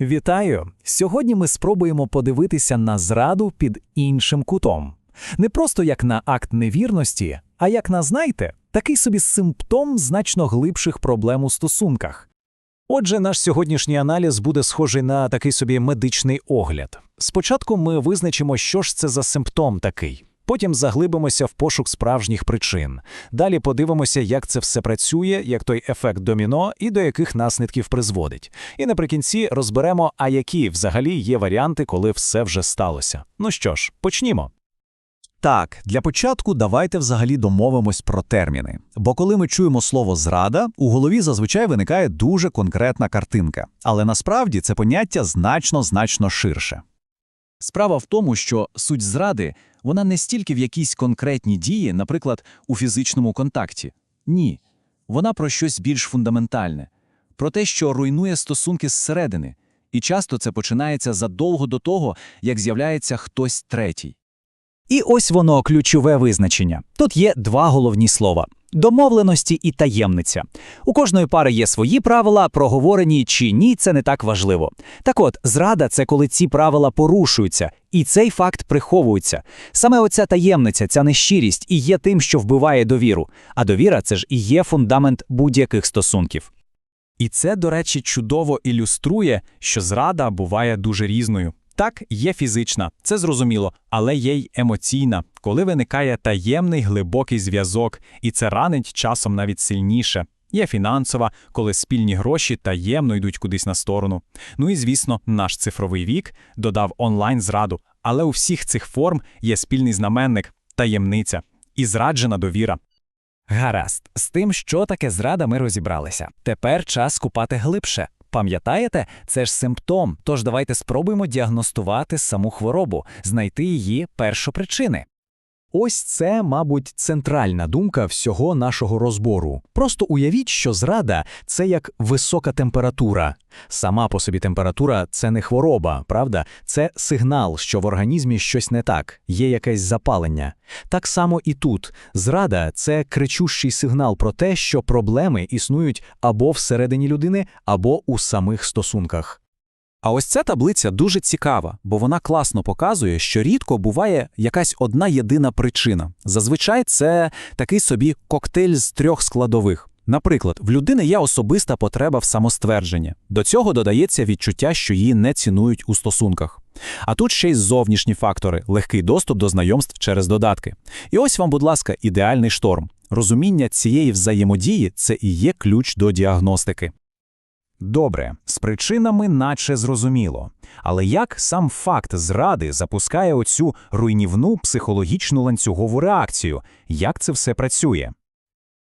Вітаю! Сьогодні ми спробуємо подивитися на зраду під іншим кутом. Не просто як на акт невірності, а як на, знаєте, такий собі симптом значно глибших проблем у стосунках. Отже, наш сьогоднішній аналіз буде схожий на такий собі медичний огляд. Спочатку ми визначимо, що ж це за симптом такий. Потім заглибимося в пошук справжніх причин. Далі подивимося, як це все працює, як той ефект доміно і до яких наслідків призводить. І наприкінці розберемо, а які взагалі є варіанти, коли все вже сталося. Ну що ж, почнімо. Так, для початку давайте взагалі домовимось про терміни. Бо коли ми чуємо слово зрада, у голові зазвичай виникає дуже конкретна картинка. Але насправді це поняття значно-значно ширше. Справа в тому, що суть зради вона не стільки в якійсь конкретній дії, наприклад, у фізичному контакті. Ні. Вона про щось більш фундаментальне, про те, що руйнує стосунки зсередини. І часто це починається задовго до того, як з'являється хтось третій. І ось воно ключове визначення. Тут є два головні слова: домовленості і таємниця. У кожної пари є свої правила, проговорені чи ні, це не так важливо. Так от, зрада це коли ці правила порушуються, і цей факт приховується. Саме оця таємниця, ця нещирість і є тим, що вбиває довіру. А довіра це ж і є фундамент будь-яких стосунків. І це, до речі, чудово ілюструє, що зрада буває дуже різною. Так, є фізична, це зрозуміло, але є й емоційна, коли виникає таємний глибокий зв'язок, і це ранить часом навіть сильніше. Є фінансова, коли спільні гроші таємно йдуть кудись на сторону. Ну і звісно, наш цифровий вік додав онлайн зраду, але у всіх цих форм є спільний знаменник таємниця і зраджена довіра. Гаразд, з тим, що таке зрада, ми розібралися. Тепер час купати глибше. Пам'ятаєте, це ж симптом, тож давайте спробуємо діагностувати саму хворобу, знайти її першопричини. Ось це, мабуть, центральна думка всього нашого розбору. Просто уявіть, що зрада це як висока температура. Сама по собі температура це не хвороба, правда? Це сигнал, що в організмі щось не так, є якесь запалення. Так само і тут. Зрада це кричущий сигнал про те, що проблеми існують або всередині людини, або у самих стосунках. А ось ця таблиця дуже цікава, бо вона класно показує, що рідко буває якась одна єдина причина. Зазвичай це такий собі коктейль з трьох складових. Наприклад, в людини є особиста потреба в самоствердженні. До цього додається відчуття, що її не цінують у стосунках. А тут ще й зовнішні фактори, легкий доступ до знайомств через додатки. І ось вам, будь ласка, ідеальний шторм. Розуміння цієї взаємодії це і є ключ до діагностики. Добре, з причинами наче зрозуміло. Але як сам факт зради запускає оцю руйнівну психологічну ланцюгову реакцію? Як це все працює?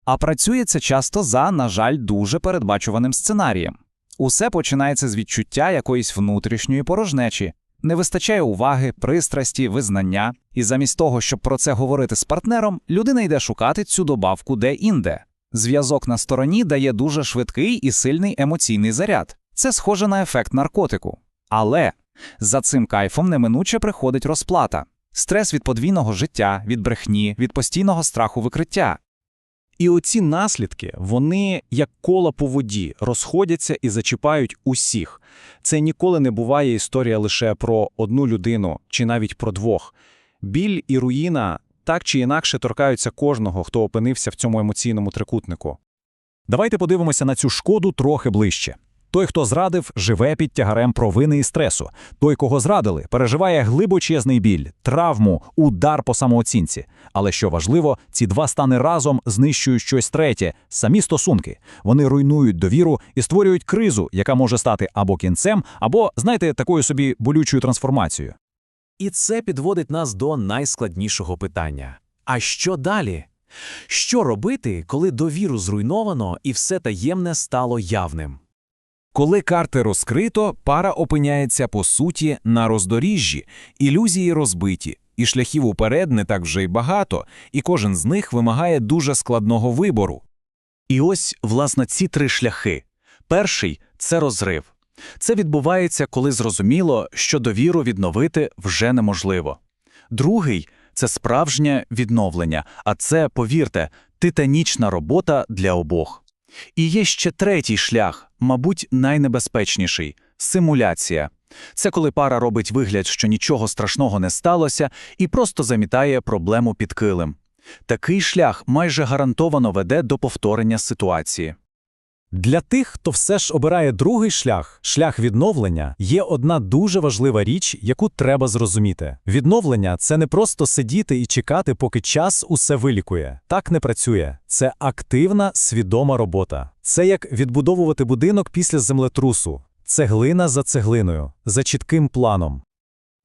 А працює це часто за, на жаль, дуже передбачуваним сценарієм. Усе починається з відчуття якоїсь внутрішньої порожнечі, не вистачає уваги, пристрасті, визнання, і замість того, щоб про це говорити з партнером, людина йде шукати цю добавку де-інде. Зв'язок на стороні дає дуже швидкий і сильний емоційний заряд. Це схоже на ефект наркотику. Але за цим кайфом неминуче приходить розплата, стрес від подвійного життя, від брехні, від постійного страху викриття. І оці наслідки, вони, як кола по воді, розходяться і зачіпають усіх. Це ніколи не буває історія лише про одну людину чи навіть про двох. Біль і руїна так чи інакше торкаються кожного, хто опинився в цьому емоційному трикутнику. Давайте подивимося на цю шкоду трохи ближче. Той, хто зрадив, живе під тягарем провини і стресу. Той, кого зрадили, переживає глибочезний біль, травму, удар по самооцінці. Але що важливо, ці два стани разом знищують щось третє, самі стосунки. Вони руйнують довіру і створюють кризу, яка може стати або кінцем, або, знаєте, такою собі болючою трансформацією. І це підводить нас до найскладнішого питання: а що далі? Що робити, коли довіру зруйновано і все таємне стало явним? Коли карти розкрито, пара опиняється по суті на роздоріжжі, ілюзії розбиті, і шляхів уперед не так вже й багато, і кожен з них вимагає дуже складного вибору. І ось, власне, ці три шляхи. Перший це розрив. Це відбувається, коли зрозуміло, що довіру відновити вже неможливо. Другий це справжнє відновлення, а це, повірте, титанічна робота для обох. І є ще третій шлях, мабуть, найнебезпечніший Симуляція. Це коли пара робить вигляд, що нічого страшного не сталося, і просто замітає проблему під килим. Такий шлях майже гарантовано веде до повторення ситуації. Для тих, хто все ж обирає другий шлях, шлях відновлення, є одна дуже важлива річ, яку треба зрозуміти. Відновлення це не просто сидіти і чекати, поки час усе вилікує. Так не працює. Це активна, свідома робота. Це як відбудовувати будинок після землетрусу. Цеглина за цеглиною, за чітким планом.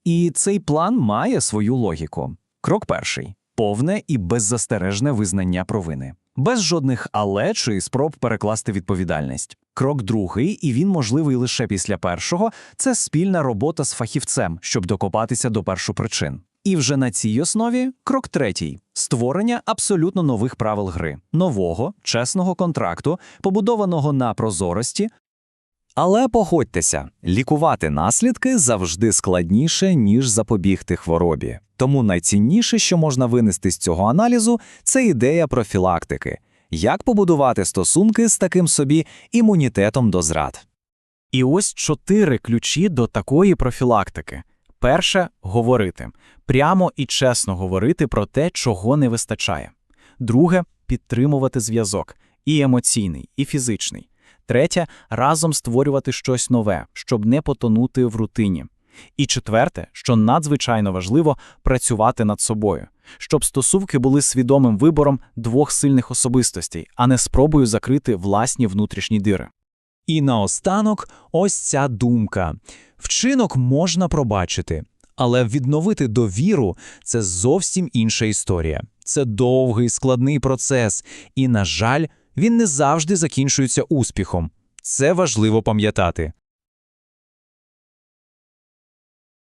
І цей план має свою логіку. Крок перший повне і беззастережне визнання провини. Без жодних але чи спроб перекласти відповідальність. Крок другий, і він можливий лише після першого, це спільна робота з фахівцем, щоб докопатися до першопричин. І вже на цій основі крок третій створення абсолютно нових правил гри, нового, чесного контракту, побудованого на прозорості, Але погодьтеся, лікувати наслідки завжди складніше, ніж запобігти хворобі. Тому найцінніше, що можна винести з цього аналізу, це ідея профілактики. Як побудувати стосунки з таким собі імунітетом до зрад. І ось чотири ключі до такої профілактики. Перше говорити. Прямо і чесно говорити про те, чого не вистачає. Друге підтримувати зв'язок і емоційний, і фізичний. Третє разом створювати щось нове, щоб не потонути в рутині. І четверте, що надзвичайно важливо, працювати над собою, щоб стосунки були свідомим вибором двох сильних особистостей, а не спробою закрити власні внутрішні дири. І наостанок ось ця думка. Вчинок можна пробачити, але відновити довіру – це зовсім інша історія. Це довгий, складний процес, і, на жаль, він не завжди закінчується успіхом. Це важливо пам'ятати.